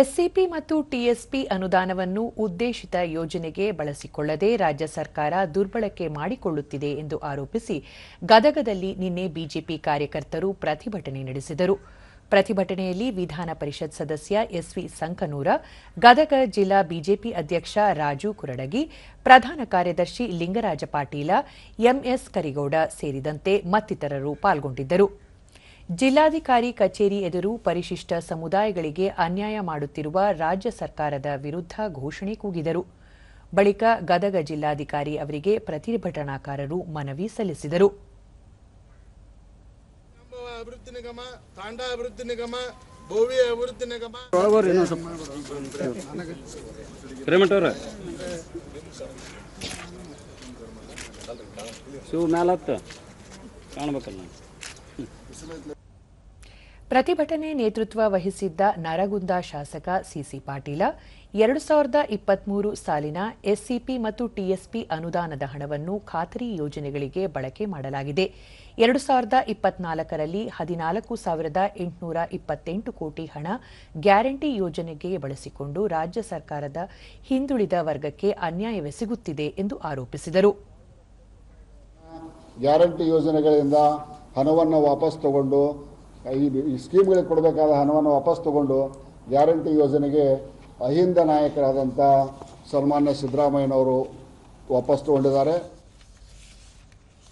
SCP ಮತ್ತು TSP ಅನುದಾನವನ್ನು ಉದ್ದೇಶಿತ ಯೋಜನೆಗೆ ಬಳಸಿಕೊಳ್ಳದೆ ರಾಜ್ಯ ಸರ್ಕಾರ ದುರ್ಬಳಕೆ ಮಾಡಿಕೊಳ್ಳುತ್ತಿದೆ ಎಂದು ಆರೋಪಿಸಿ ಗದಗದಲ್ಲಿ ನಿನ್ನೆ ಬಿಜೆಪಿ ಕಾರ್ಯಕರ್ತರು ಪ್ರತಿಭಟನೆ ನಡೆಸಿದರು. ಪ್ರತಿಭಟನೆಯಲ್ಲಿ ವಿಧಾನ ಪರಿಷತ್ ಸದಸ್ಯ ಎಸ್ವಿ ಸಂಕನೂರ, ಗದಗ ಜಿಲ್ಲಾ ಬಿಜೆಪಿ ಅಧ್ಯಕ್ಷ ರಾಜು ಕುರಡಗಿ, ಪ್ರಧಾನ ಕಾರ್ಯದರ್ಶಿ ಲಿಂಗರಾಜ ಪಾಟೀಲ, ಎಂಎಸ್ ಕರಿಗೌಡ ಸೇರಿದಂತೆ ಮತ್ತಿತರರು ಪಾಲ್ಗೊಂಡಿದ್ದರು. ಜಿಲ್ಲಾಧಿಕಾರಿ ಕಚೇರಿ ಎದುರು ಪರಿಶಿಷ್ಟ ಸಮುದಾಯಗಳಿಗೆ ಅನ್ಯಾಯ ಮಾಡುತ್ತಿರುವ ರಾಜ್ಯ ಸರ್ಕಾರದ ವಿರುದ್ಧ ಘೋಷಣೆ ಕೂಗಿದರು. ಬಳಿಕ ಗದಗ ಜಿಲ್ಲಾಧಿಕಾರಿ ಅವರಿಗೆ ಪ್ರತಿಭಟನಾಕಾರರು ಮನವಿ ಸಲ್ಲಿಸಿದರು. ಕಾಣಬೇಕಲ್ಲ. ಪ್ರತಿಭಟನೆ ನೇತೃತ್ವ ವಹಿಸಿದ್ದ ನರಗುಂದ ಶಾಸಕ ಸಿಸಿ ಪಾಟೀಲ, ಎರಡು ಸಾವಿರದ ಇಪ್ಪತ್ಮೂರು ಸಾಲಿನ ಎಸ್ಸಿಪಿ ಮತ್ತು ಟಿಎಸ್ಪಿ ಅನುದಾನದ ಹಣವನ್ನು ಖಾತರಿ ಯೋಜನೆಗಳಿಗೆ ಬಳಕೆ ಮಾಡಲಾಗಿದೆ. ಎರಡು ಸಾವಿರದ ಇಪ್ಪತ್ನಾಲ್ಕರಲ್ಲಿ ಹದಿನಾಲ್ಕು ಸಾವಿರದ ಎಂಟುನೂರ ಇಪ್ಪತ್ತೆಂಟು ಕೋಟಿ ಹಣ ಗ್ಯಾರಂಟಿ ಯೋಜನೆಗೆ ಬಳಸಿಕೊಂಡು ರಾಜ್ಯ ಸರ್ಕಾರದ ಹಿಂದುಳಿದ ವರ್ಗಕ್ಕೆ ಅನ್ಯಾಯವೆಸಗುತ್ತಿದೆ ಎಂದು ಆರೋಪಿಸಿದರು. ಗ್ಯಾರಂಟಿ ಯೋಜನೆಗಳಿಂದ ಹಣವನ್ನು ವಾಪಸ್ ತಗೊಂಡು, ಈ ಸ್ಕೀಮ್ಗಳಿಗೆ ಕೊಡಬೇಕಾದ ಹಣವನ್ನು ವಾಪಸ್ ತಗೊಂಡು ಗ್ಯಾರಂಟಿ ಯೋಜನೆಗೆ ಅಹಿಂದ ನಾಯಕರಾದಂಥ ಸನ್ಮಾನ್ಯ ಸಿದ್ದರಾಮಯ್ಯನವರು ವಾಪಸ್ ತಗೊಂಡಿದ್ದಾರೆ.